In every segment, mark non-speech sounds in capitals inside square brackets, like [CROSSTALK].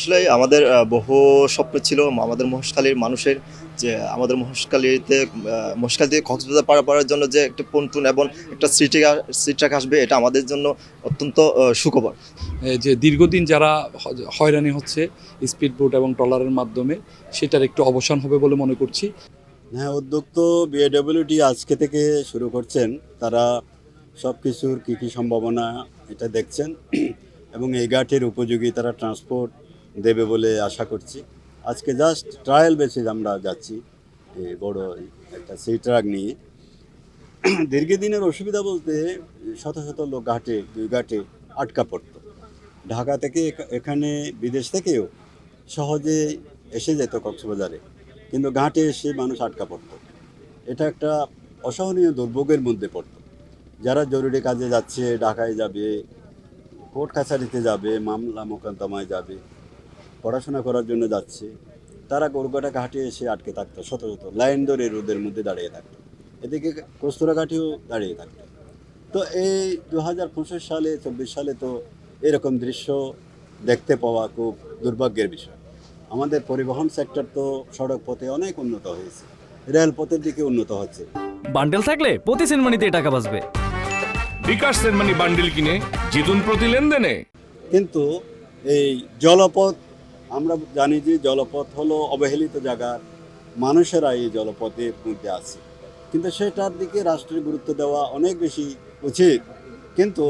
আসলে আমাদের বহু স্বপ্ন ছিল আমাদের মহেশখালীর মানুষের যে আমাদের মহেশখালীতে মহেশখালী থেকে কক্সবাজার পাড়া পাড়ার জন্য যে একটা পন্টুন এবং একটা সিটি সিট ট্রাক আসবে এটা আমাদের জন্য অত্যন্ত সুখবর। যে দীর্ঘদিন যারা হয়রানি হচ্ছে স্পিড বোট এবং ট্রলারের মাধ্যমে সেটার একটু অবসান হবে বলে মনে করছি। হ্যাঁ উদ্যোগ তো বিএডব্লিউটি আজকে থেকে শুরু করছেন। তারা সব কিছুর কী কী সম্ভাবনা এটা দেখছেন। [CLEARS THROAT] এবং এই ঘাটের উপযোগী তারা ট্রান্সপোর্ট দেবে বলে আশা করছি। আজকে জাস্ট ট্রায়াল বেসিস আমরা যাচ্ছি বড় একটা সেই ট্রাক নিয়ে। দীর্ঘদিনের অসুবিধা বলতে শত শত লোক ঘাটে, দুই ঘাটে আটকা পড়তো। ঢাকা থেকে এখানে বিদেশ থেকেও সহজে এসে যেত কক্সবাজারে। কিন্তু ঘাটে এসে মানুষ আটকা পড়তো। এটা একটা অসহনীয় দুর্ভোগের মধ্যে পড়তো। যারা জরুরি কাজে যাচ্ছে, ঢাকায় যাবে, কোর্ট কাছারিতে যাবে, মামলা মোকদ্দমায় যাবে পড়াশোনা করার জন্য যাচ্ছে তারা গরুঘাটা ঘাটে এসে আটকে থাকতো শত শত লাইন ধরে রোদের মধ্যে দাঁড়িয়ে থাকতো। এদিকে কস্তুরা ঘাটেও দাঁড়িয়ে থাকতো। তো এই দু হাজার পঁচিশ সালে চব্বিশ সালে তো এরকম দৃশ্য দেখতে পাওয়া খুব দুর্ভাগ্যের বিষয়। আমাদের পরিবহন সেক্টর তো সড়ক পথে অনেক উন্নত হয়েছে রেলপথের দিকে উন্নত হচ্ছে। বান্ডেল থাকলে প্রতি সিনেমানিতে টাকা বাঁচবে। বিকাশ সেনমানি বান্ডিল কিনে জিতুন প্রতি লেনদেনে। কিন্তু এই জলপথ আমরা জানি যে জলপথ হলো অবহেলিত জায়গার মানুষেরা এই জলপথের মধ্যে আছে। কিন্তু সেটার দিকে রাষ্ট্রের গুরুত্ব দেওয়া অনেক বেশি উচিত। কিন্তু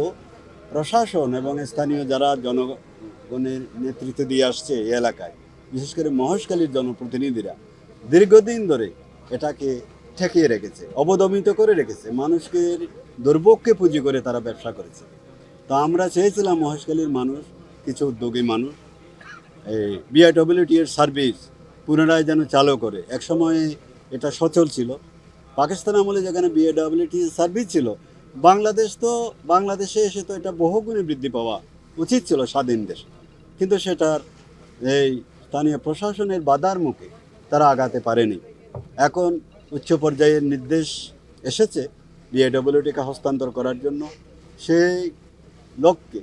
প্রশাসন এবং স্থানীয় যারা জনগণের নেতৃত্ব দিয়ে আসছে এই এলাকায়, বিশেষ করে মহেশখালীর জনপ্রতিনিধিরা, দীর্ঘদিন ধরে এটাকে ঠেকিয়ে রেখেছে, অবদমিত করে রেখেছে। মানুষকে দুর্ভোগকে পুঁজি করে তারা ব্যবসা করেছে। তো আমরা চেয়েছিলাম মহেশখালীর মানুষ, কিছু উদ্যোগী মানুষ এই বিআইডব্লিউটি এর সার্ভিস পুনরায় যেন চালু করে। একসময় এটা সচল ছিল। পাকিস্তান আমলে যেখানে বিএডব্লিউটি সার্ভিস ছিল, বাংলাদেশ তো, বাংলাদেশে এসে তো এটা বহুগুণে বৃদ্ধি পাওয়া উচিত ছিল স্বাধীন দেশ। কিন্তু সেটার এই স্থানীয় প্রশাসনের বাধার মুখে তারা আগাতে পারেনি। এখন উচ্চ পর্যায়ের নির্দেশ এসেছে বিএডব্লিউটিকে হস্তান্তর করার জন্য। সেই লক্ষ্যে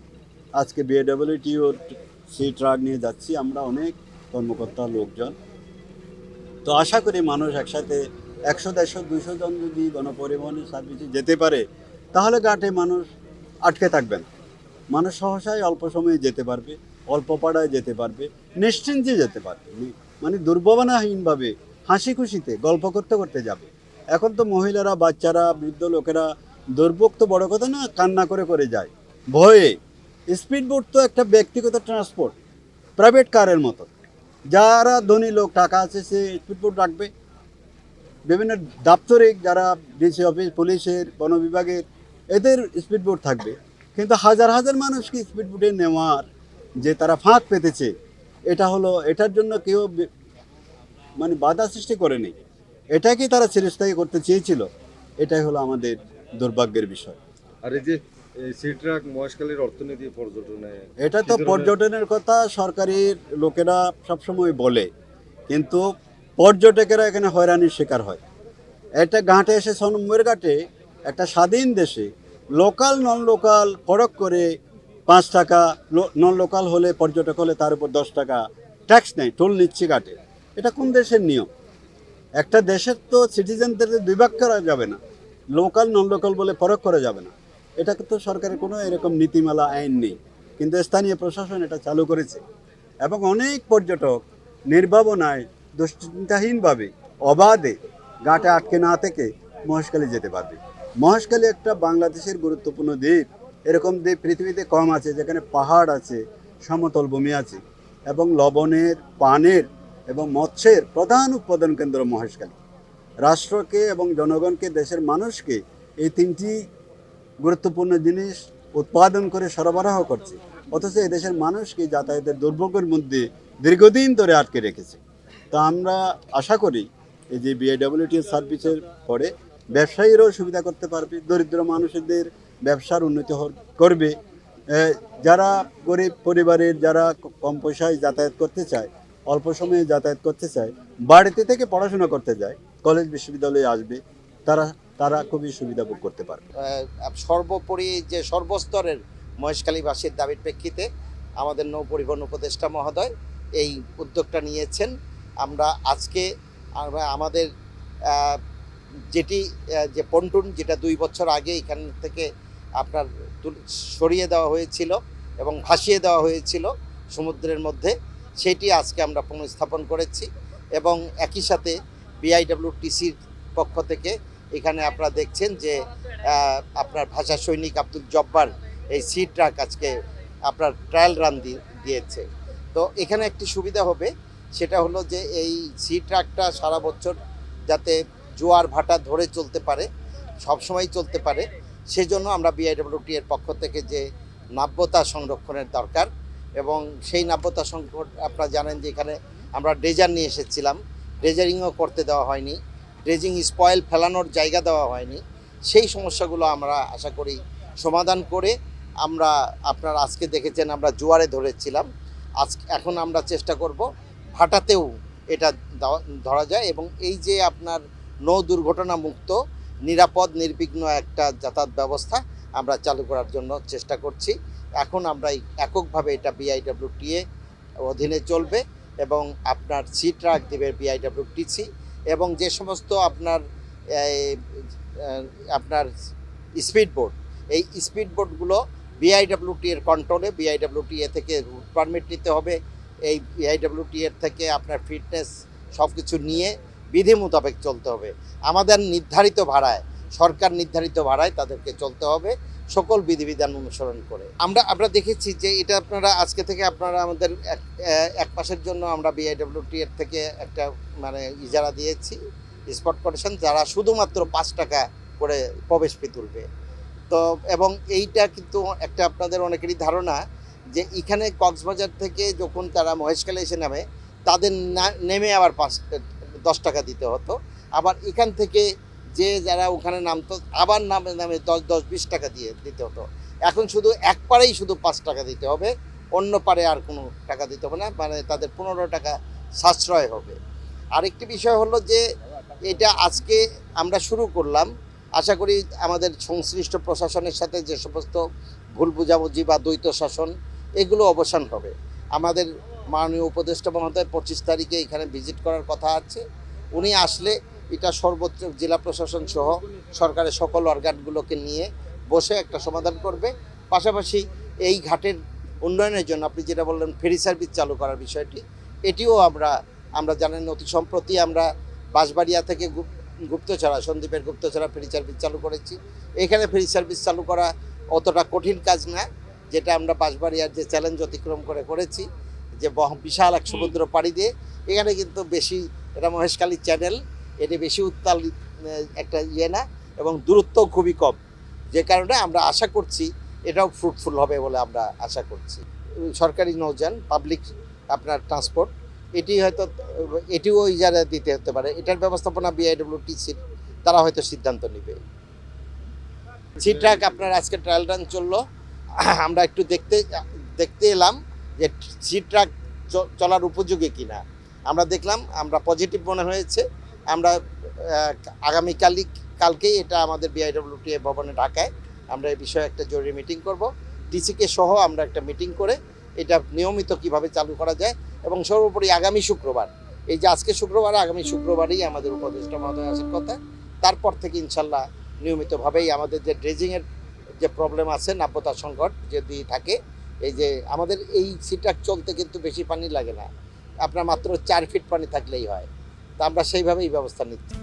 আজকে বিএডব্লিউটিও সেই ট্রাক নিয়ে যাচ্ছি, আমরা অনেক কর্মকর্তা লোকজন। তো আশা করি মানুষ একসাথে একশো, দেড়শো, দুশো জন যদি গণপরিবহনের সার্ভিসে যেতে পারে, তাহলে ঘাটে মানুষ আটকে থাকবে না মানুষ সহসায় অল্প সময়ে যেতে পারবে, অল্প পাড়ায় যেতে পারবে, নিশ্চিন্তে যেতে পারবে। মানে দুর্ভাবনাহীনভাবে হাসি খুশিতে গল্প করতে করতে যাবে। এখন তো মহিলারা, বাচ্চারা, বৃদ্ধ লোকেরা দুর্ভোগ তো বড় কথা না, কান্না করে করে যায়। ভয়ে স্পিড বোট তো একটা ব্যক্তিগত ট্রান্সপোর্ট প্রাইভেট কারের মতো। যারা ধনী লোক, টাকা আছে, সে স্পিড বোট রাখবে। বিভিন্ন দাপ্তরিক, যারা ডিসি অফিস, পুলিশের, বন বিভাগের, এদের স্পিড বোট থাকবে। কিন্তু হাজার হাজার মানুষকে স্পিড বোটে নেওয়ার যে তারা ফাঁক পেতেছে, এটা হলো, এটার জন্য কেউ মানে বাধা সৃষ্টি করেনি। এটাকেই তারা চিরস্থায়ী করতে চেয়েছিল। এটাই হলো আমাদের দুর্ভাগ্যের বিষয়। আর এই যে সি মহেশখালীর অর্থনীতি পর্যটনে এটা তো পর্যটনের কথা সরকারের লোকেরা সবসময় বলে। কিন্তু পর্যটকেরা এখানে হয়রানির শিকার হয়। একটা ঘাটে এসে সনম্বরের ঘাটে একটা স্বাধীন দেশে লোকাল নন লোকাল ফরক করে পাঁচ টাকা নন লোকাল হলে পর্যটক হলে তার উপর দশ টাকা ট্যাক্স নেই টোল নিচ্ছে ঘাটে। এটা কোন দেশের নিয়ম? একটা দেশের তো সিটিজেনদের দুই ভাগ করা যাবে না। লোকাল নন লোকাল বলে ফরক করা যাবে না। এটা তো সরকারের কোনো এরকম নীতিমালা, আইন নেই। কিন্তু স্থানীয় প্রশাসন এটা চালু করেছে। এবং অনেক পর্যটক নির্ভাবনায়, দুশ্চিন্তাহীনভাবে, অবাধে ঘাটে আটকে না থেকে মহেশখালী যেতে পারবে। মহেশখালী একটা বাংলাদেশের গুরুত্বপূর্ণ দ্বীপ। এরকম দ্বীপ পৃথিবীতে কম আছে, যেখানে পাহাড় আছে, সমতল ভূমি আছে, এবং লবণের, পানের এবং মৎস্যের প্রধান উৎপাদন কেন্দ্র মহেশখালী। রাষ্ট্রকে এবং জনগণকে, দেশের মানুষকে এই তিনটি গুরুত্বপূর্ণ জিনিস উৎপাদন করে সরবরাহ করছে। অথচ এদেশের মানুষকে যাতায়াতের দুর্ভোগের মধ্যে দীর্ঘদিন ধরে আটকে রেখেছে। তা আমরা আশা করি এই যে বিআইডব্লিউটি সার্ভিসের পরে ব্যবসায়ীরাও সুবিধা করতে পারবে, দরিদ্র মানুষদের ব্যবসার উন্নতি করবে। যারা গরিব পরিবারের যারা কম পয়সায় যাতায়াত করতে চায়, অল্প সময়ে যাতায়াত করতে চায়, বাড়িতে থেকে পড়াশোনা করতে যায়, কলেজ, বিশ্ববিদ্যালয়ে আসবে, তারা তারা খুবই সুবিধা ভোগ করতে পারবে। সর্বোপরি যে সর্বস্তরের মহেশখালীবাসীর দাবির প্রেক্ষিতে আমাদের নৌ পরিবহন উপদেষ্টা মহোদয় এই উদ্যোগটা নিয়েছেন। আমরা আজকে আমাদের যেটি যে পন্টুন যেটা দুই বছর আগে এখান থেকে আপনার সরিয়ে দেওয়া হয়েছিল এবং ভাসিয়ে দেওয়া হয়েছিল সমুদ্রের মধ্যে, সেটি আজকে আমরা পুনঃস্থাপন করেছি এবং একই সাথে বিআইডব্লিউটিসির পক্ষ থেকে এখানে আপনারা দেখছেন যে আপনার ভাষা সৈনিক আব্দুল জব্বার এই সি ট্রাক আজকে আপনার ট্রায়াল রান দিয়েছে। তো এখানে একটি সুবিধা হবে, সেটা হলো যে এই সি ট্রাকটা সারা বছর যাতে জোয়ার ভাটা ধরে চলতে পারে সবসময় চলতে পারে, সেজন্য আমরা বিআইডব্লিউটি এর পক্ষ থেকে যে নাব্যতা সংরক্ষণের দরকার এবং সেই নাব্যতা সংকট, আপনারা জানেন যে এখানে আমরা ডেজার নিয়ে এসেছিলাম ডেজারিংও করতে দেওয়া হয়নি। ড্রেজিং স্পয়েল ফেলানোর জায়গা দেওয়া হয়নি। সেই সমস্যাগুলো আমরা আশা করি সমাধান করে আমরা আপনার আজকে দেখেছেন আমরা জোয়ারে ধরেছিলাম। আজ এখন আমরা চেষ্টা করব ভাটাতেও এটা ধরা যায় এবং এই যে আপনার নৌ দুর্ঘটনা মুক্ত, নিরাপদ, নির্বিঘ্ন একটা যাতায়াত ব্যবস্থা আমরা চালু করার জন্য চেষ্টা করছি। এখন আমরা এককভাবে এটা বিআইডব্লিউটিএ অধীনে চলবে এবং আপনার সি ট্রাক দেবে বিআইডব্লিউটিসি এবং যে সমস্ত আপনার আপনার স্পিড বোট এই স্পিড বোটগুলো বিআইডব্লিউটি এর কন্ট্রোলে বিআইডব্লিউটি এ থেকে রুট পারমিট নিতে হবে। এই বিআইডব্লিউটি এর থেকে আপনার ফিটনেস সব কিছু নিয়ে বিধি মোতাবেক চলতে হবে। আমাদের নির্ধারিত ভাড়ায়, সরকার নির্ধারিত ভাড়ায় তাদেরকে চলতে হবে। সকল বিধিবিধান অনুসরণ করে। আমরা আমরা দেখেছি যে এটা আপনারা আজকে থেকে আপনারা আমাদের এক মাসের জন্য আমরা বিআইডব্লিউটি এর থেকে একটা মানে ইজারা দিয়েছি স্পট করেছেন যারা শুধুমাত্র পাঁচ টাকা করে প্রবেশ ফি তুলবে। তো, এবং এইটা কিন্তু একটা আপনাদের অনেকেরই ধারণা যে এখানে কক্সবাজার থেকে যখন তারা মহেশখালী এসে নামে, তাদের নেমে আবার পাঁচ, দশ টাকা দিতে হতো। আবার এখান থেকে যে যারা ওখানে নামতো, আবার নামে নামে দশ দশ, বিশ টাকা দিয়ে দিতে হতো। এখন শুধু এক পারেই শুধু পাঁচ টাকা দিতে হবে, অন্য পারে আর কোনো টাকা দিতে হবে না মানে তাদের পনেরো টাকা সাশ্রয় হবে। আরেকটি বিষয় হলো যে, এটা আজকে আমরা শুরু করলাম। আশা করি আমাদের সংশ্লিষ্ট প্রশাসনের সাথে যে সমস্ত ভুল বুঝাবুঝি বা দ্বৈত শাসন, এগুলো অবসান হবে। আমাদের মাননীয় উপদেষ্টা মহোদয় পঁচিশ তারিখে এখানে ভিজিট করার কথা আছে। উনি আসলে এটা সর্বোচ্চ জেলা প্রশাসন সহ সরকারের সকল অর্গানগুলোকে নিয়ে বসে একটা সমাধান করবে। পাশাপাশি এই ঘাটের উন্নয়নের জন্য আপনি যেটা বললেন, ফেরি সার্ভিস চালু করার বিষয়টি, এটিও আমরা আমরা জানেন অতি সম্প্রতি আমরা বাঁশবাড়িয়া থেকে গুপ- গুপ্তছড়া সন্দীপের গুপ্তছড়া ফেরি সার্ভিস চালু করেছি। এখানে ফেরি সার্ভিস চালু করা অতটা কঠিন কাজ না, যেটা আমরা বাঁশবাড়িয়ার যে চ্যালেঞ্জ অতিক্রম করে করেছি, যে বিশাল এক সমুদ্র পাড়ি দিয়ে। এখানে কিন্তু বেশি, এটা মহেশখালী চ্যানেল এটি বেশি উত্তাল একটা ইয়ে না, এবং দূরত্ব খুবই কম। যে কারণে আমরা আশা করছি এটাও ফ্রুটফুল হবে বলে আমরা আশা করছি। সরকারি নৌযান পাবলিক আপনার ট্রান্সপোর্ট এটি হয়তো, এটিও ইজারা দিতে হতে পারে। এটার ব্যবস্থাপনা বিআইডব্লিউটিসির তারা হয়তো সিদ্ধান্ত নেবে। সি ট্রাক আপনার আজকে ট্রায়াল রান চলল। আমরা একটু দেখতে দেখতে এলাম যে সি ট্রাক চলার উপযোগী কিনা। আমরা দেখলাম, আমরা পজিটিভ মনে হয়েছে। আমরা আগামীকালই, কালকেই এটা আমাদের বিআইডব্লিউটি ভবনে ঢাকায় আমরা এই বিষয়ে একটা জরুরি মিটিং করব। ডিসিকে সহ আমরা একটা মিটিং করে এটা নিয়মিত কীভাবে চালু করা যায় এবং সর্বোপরি আগামী শুক্রবার, এই যে আজকে শুক্রবার, আগামী শুক্রবারই আমাদের উপদেষ্টা মহোদয় আসার কথা। তারপর থেকে ইনশাল্লাহ নিয়মিতভাবেই আমাদের যে ড্রেজিংয়ের যে প্রবলেম আছে, নাব্যতা সংকট যদি থাকে, এই যে আমাদের এই সিটাক চলতে কিন্তু বেশি পানি লাগে না। আপনার মাত্র চার ফিট পানি থাকলেই হয়। তা আমরা সেইভাবেই ব্যবস্থা নিচ্ছি।